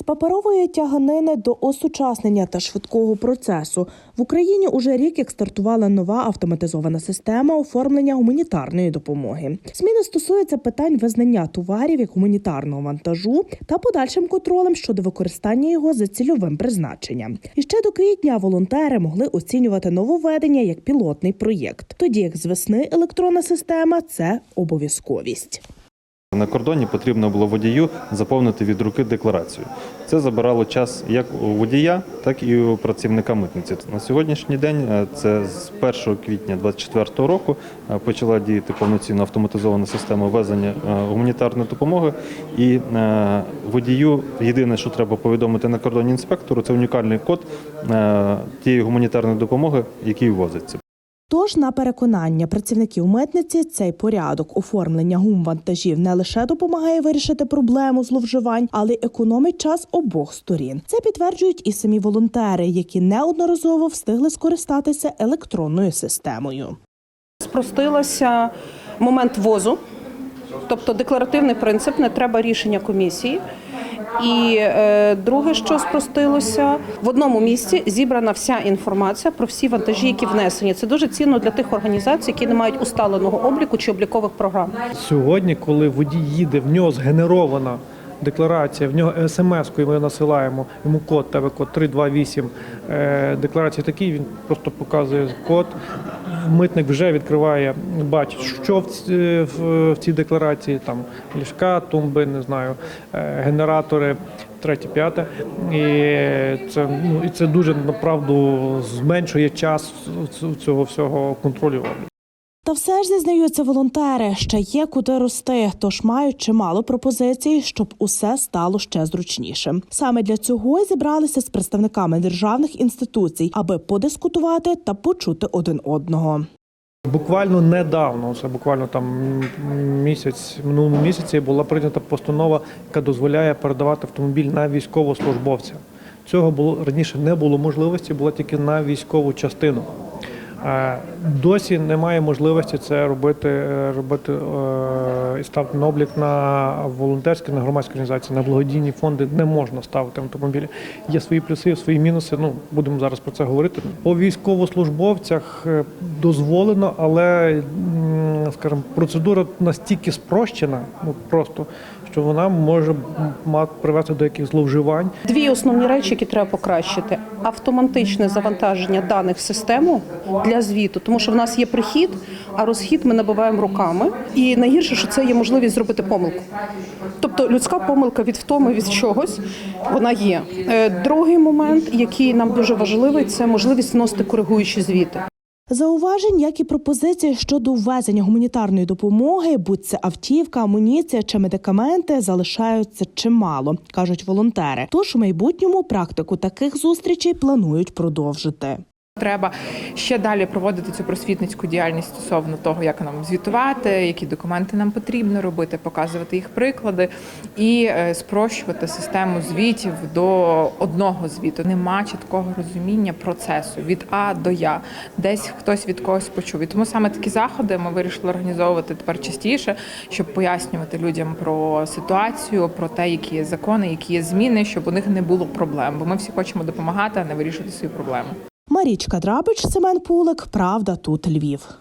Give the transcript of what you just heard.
З паперової тяганини до осучаснення та швидкого процесу в Україні уже рік як стартувала нова автоматизована система оформлення гуманітарної допомоги. Зміни стосуються питань визнання товарів як гуманітарного вантажу та подальшим контролем щодо використання його за цільовим призначенням. І ще до квітня волонтери могли оцінювати нововведення як пілотний проєкт, тоді як з весни електронна система це обов'язковість. На кордоні потрібно було водію заповнити від руки декларацію. Це забирало час як у водія, так і у працівника митниці. На сьогоднішній день е, це з 1 квітня 2024 року е, почала діяти повноцінно автоматизована система ввезення е, гуманітарної допомоги. І водію єдине, що треба повідомити на кордоні інспектору, це унікальний код тієї гуманітарної допомоги, який ввозиться. Тож, на переконання працівників митниці, цей порядок оформлення гумвантажів не лише допомагає вирішити проблему зловживань, але й економить час обох сторін. Це підтверджують і самі волонтери, які неодноразово встигли скористатися електронною системою. Спростилося момент возу, тобто декларативний принцип, не треба рішення комісії. І е, друге, що спростилося, в одному місці зібрана вся інформація про всі вантажі, які внесені. Це дуже цінно для тих організацій, які не мають усталеного обліку чи облікових програм. Сьогодні, коли водій їде, в нього згенерована декларація, в нього смс-кою ми насилаємо йому код, тебе код 328, е, декларація такий, він просто показує код. Митник вже відкриває, бачить, що в, ці- в, в цій декларації, там ліжка, тумби, не знаю, е, генератори, третє, п'яте. І це, ну, і це дуже направду зменшує час цього всього контролю. Та все ж зізнаються волонтери, ще є куди рости, тож мають чимало пропозицій, щоб усе стало ще зручнішим. Саме для цього й зібралися з представниками державних інституцій, аби подискутувати та почути один одного. Буквально недавно, це буквально там місяць, минулому місяці була прийнята постанова, яка дозволяє передавати автомобіль на військовослужбовця. Цього було раніше не було можливості, було тільки на військову частину. Досі немає можливості це робити, е, робити е, і ставити на облік на волонтерські, на громадські організації, на благодійні фонди не можна ставити автомобілі. Є свої плюси, свої мінуси. Ну будемо зараз про це говорити. По військовослужбовцях е, дозволено, але скажімо, процедура настільки спрощена, ну просто що вона може привести до якихось зловживань. Дві основні речі, які треба покращити: автоматичне завантаження даних в систему для звіту, тому що в нас є прихід, а розхід ми набиваємо руками. І найгірше, що це є можливість зробити помилку. Тобто людська помилка від втоми від чогось вона є. Е, Другий момент, який нам дуже важливий, це можливість вносити коригуючі звіти. Зауважень, як і пропозиції щодо ввезення гуманітарної допомоги, будь це автівка, амуніція чи медикаменти, залишаються чимало, кажуть волонтери. Тож у майбутньому практику таких зустрічей планують продовжити. Треба ще далі проводити цю просвітницьку діяльність стосовно того, як нам звітувати, які документи нам потрібно робити, показувати їх приклади і е, спрощувати систему звітів до одного звіту. Нема чіткого розуміння процесу від А до Я. Десь хтось від когось почув. І тому саме такі заходи ми вирішили організовувати тепер частіше, щоб пояснювати людям про ситуацію, про те, які є закони, які є зміни, щоб у них не було проблем. Бо ми всі хочемо допомагати, а не вирішувати свої проблеми. Марічка Драбич, Семен Пулик. Правда, тут Львів.